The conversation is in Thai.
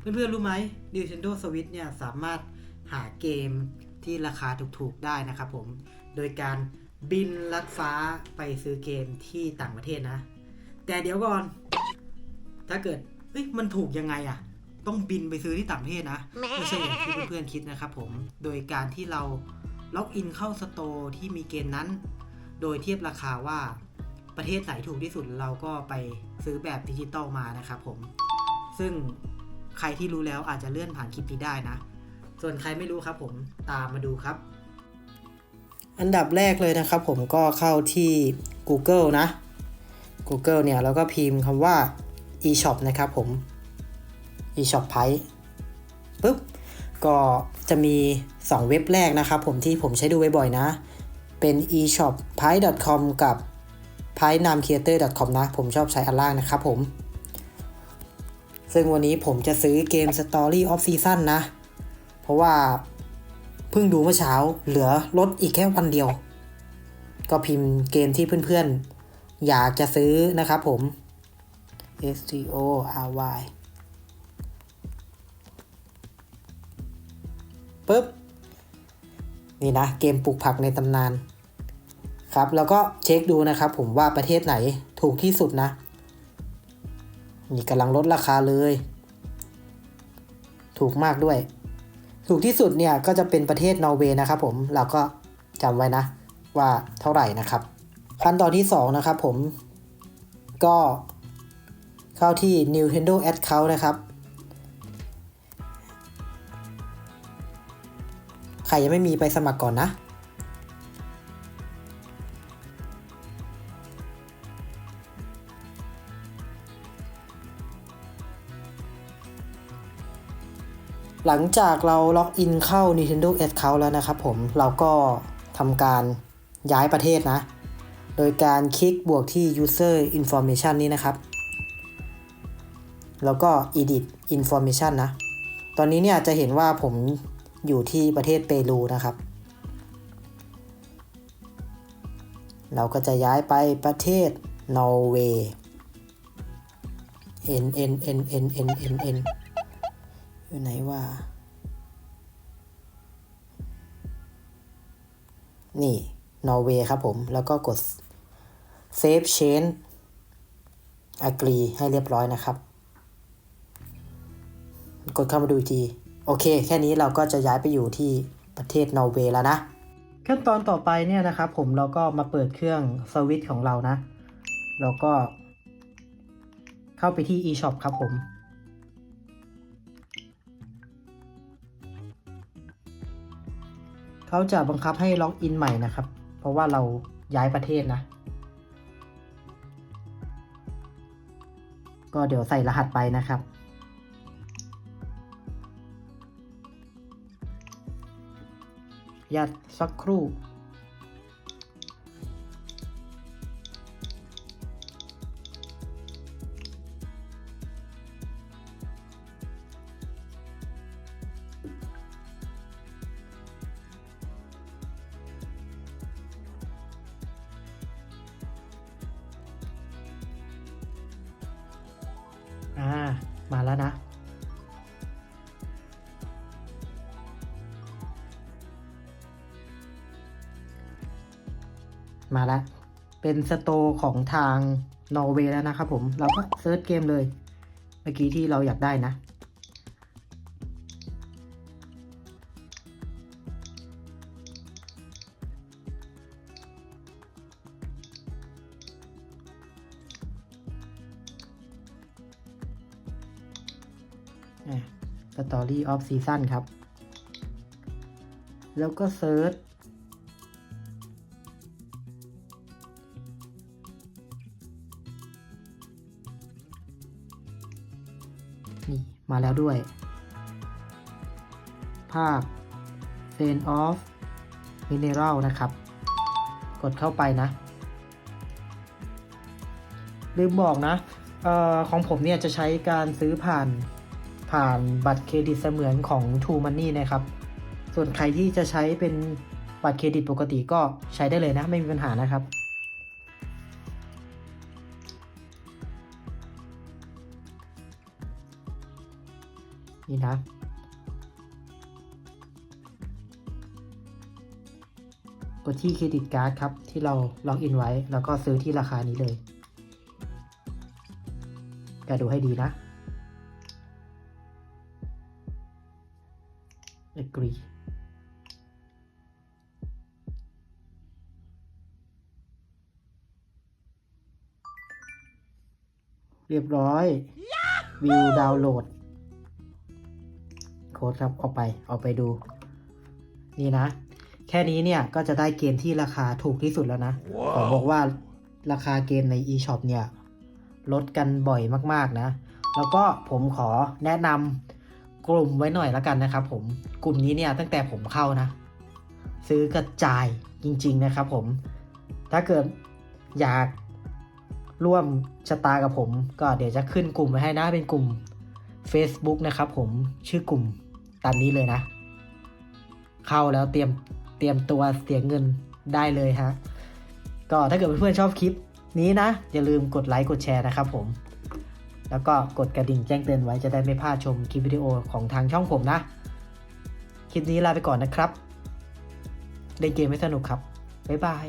เพื่อนๆรู้ไหม Nintendo Switch เนี่ยสามารถหาเกมที่ราคาถูกๆได้นะครับผม โดยการบินลัดฟ้าไปซื้อเกมที่ต่างประเทศนะ แต่เดี๋ยวก่อน ถ้าเกิดเฮ้ยมันถูกยังไงอะต้องบินไปซื้อที่ต่างประเทศนะ ไม่ใช่อย่างที่เพื่อนๆคิดนะครับผม โดยการที่เราล็อกอินเข้าสโตร์ที่มีเกมนั้น โดยเทียบราคาว่าประเทศไหนถูกที่สุดเราก็ไปซื้อแบบดิจิตอลมานะครับผม ซึ่ง ใครที่รู้แล้วอาจจะเลื่อนผ่านคลิปนี้ได้นะ ส่วนใครไม่รู้ครับผมตามมาดูครับ อันดับแรกเลยนะครับผมก็เข้าที่ Google นะ Google เนี่ยแล้วก็พิมพ์คำว่า eShop นะครับผม eShop Price ปุ๊บก็จะมี 2 เว็บแรกนะครับผมที่ผมใช้ดูบ่อยๆนะ เป็น eShop p i c e com กับ p i nam creator com นะ ผมชอบใช้อันล่างนะครับผม ซึ่งวันนี้ผมจะซื้อเกม Story of Season นะ เพราะว่าเพิ่งดูเมื่อเช้าเหลือลดอีกแค่วันเดียว ก็พิมพ์เกมที่เพื่อนๆ อยากจะซื้อนะครับผม S T O R Y ปุ๊บ นี่นะ เกมปลูกผักในตำนาน ครับ แล้วก็เช็คดูนะครับผมว่าประเทศไหนถูกที่สุดนะ นี่กำลังลดราคาเลย ถูกมากด้วย ถูกที่สุดเนี่ยก็จะเป็นประเทศนอร์เวย์นะครับผมเราก็จำไว้นะว่าเท่าไหร่นะครับขั้นตอนที่ 2 นะครับผม ก็เข้าที่ Nintendo Account นะครับ ใครยังไม่มีไปสมัครก่อนนะ หลังจากเราล็อกอินเข้า Nintendo Account แล้วนะครับผม เราก็ทำการย้ายประเทศนะ โดยการคลิกบวกที่ User Information นี้นะครับ แล้วก็ Edit Information นะ ตอนนี้เนี่ยจะเห็นว่าผมอยู่ที่ประเทศเปรูนะครับ เราก็จะย้ายไปประเทศนอร์เวย์ N N N N N N N อยู่ไหนว่า นี่ นอร์เวย์ครับผม แล้วก็กด Save Change Agree ให้เรียบร้อยนะครับ กดเข้ามาดูทีโอเค แค่นี้เราก็จะย้ายไปอยู่ที่ประเทศนอร์เวย์แล้วนะ ขั้นตอนต่อไปเนี่ยนะครับผมเราก็มาเปิดเครื่องสวิตของเรานะ แล้วก็เข้าไปที่ eShop ครับผม เขาจะบังคับให้ล็อกอินใหม่นะครับ เพราะว่าเราย้ายประเทศนะ ก็เดี๋ยวใส่รหัสไปนะครับ ยัดสักครู่ มาแล้วนะมาแล้ว เป็นสโตของทางนอร์เวย์แล้วนะครับผม เราก็เซิร์ชเกมเลย เมื่อกี้ที่เราอยากได้นะ Story of Season ครับ แล้วก็เซิร์ชนี่มาแล้วด้วย ภาพ f a n of Mineral นะครับ กดเข้าไปนะ ลืมบอกนะออของผมเนี่ยจะใช้การซื้อผ่าน ผ่านบัตรเครดิตเสมือนของ True Money นะครับ ส่วนใครที่จะใช้เป็นบัตรเครดิตปกติก็ใช้ได้เลยนะ ไม่มีปัญหานะครับ นี่นะ กดที่เครดิตการ์ดครับ ที่เราล็อกอินไว้ แล้วก็ซื้อที่ราคานี้เลยแกดูให้ดีนะ agree เรียบร้อยวิวดาวน์โหลด โค้ดครับเอาไปเอาไปดู นี่นะ แค่นี้เนี่ยก็จะได้เกมที่ราคาถูกที่สุดแล้วนะขอบอกว่าราคาเกมใน eShop เนี่ย ลดกันบ่อยมาก ๆ นะ แล้วก็ผมขอแนะนำ กลุ่มไว้หน่อยแล้วกันนะครับผมกลุ่มนี้เนี่ยตั้งแต่ผมเข้านะ ซื้อกระจายจริง ๆนะครับ ผมถ้าเกิดอยากร่วมชะตากับผม ก็เดี๋ยวจะขึ้นกลุ่มไว้ให้นะเป็นกลุ่ม Facebook นะครับผมชื่อกลุ่มตามนี้เลยนะ เข้าแล้วเตรียมเตรียมตัวเสียเงินได้เลยฮะก็ถ้าเกิดเพื่อนๆชอบคลิปนี้นะ อย่าลืมกดไลค์กดแชร์นะครับผม แล้วก็กดกระดิ่งแจ้งเตือนไว้จะได้ไม่พลาดชมคลิปวิดีโอของทางช่องผมนะ คลิปนี้ลาไปก่อนนะครับเล่นเกมให้สนุกครับ บ๊ายบาย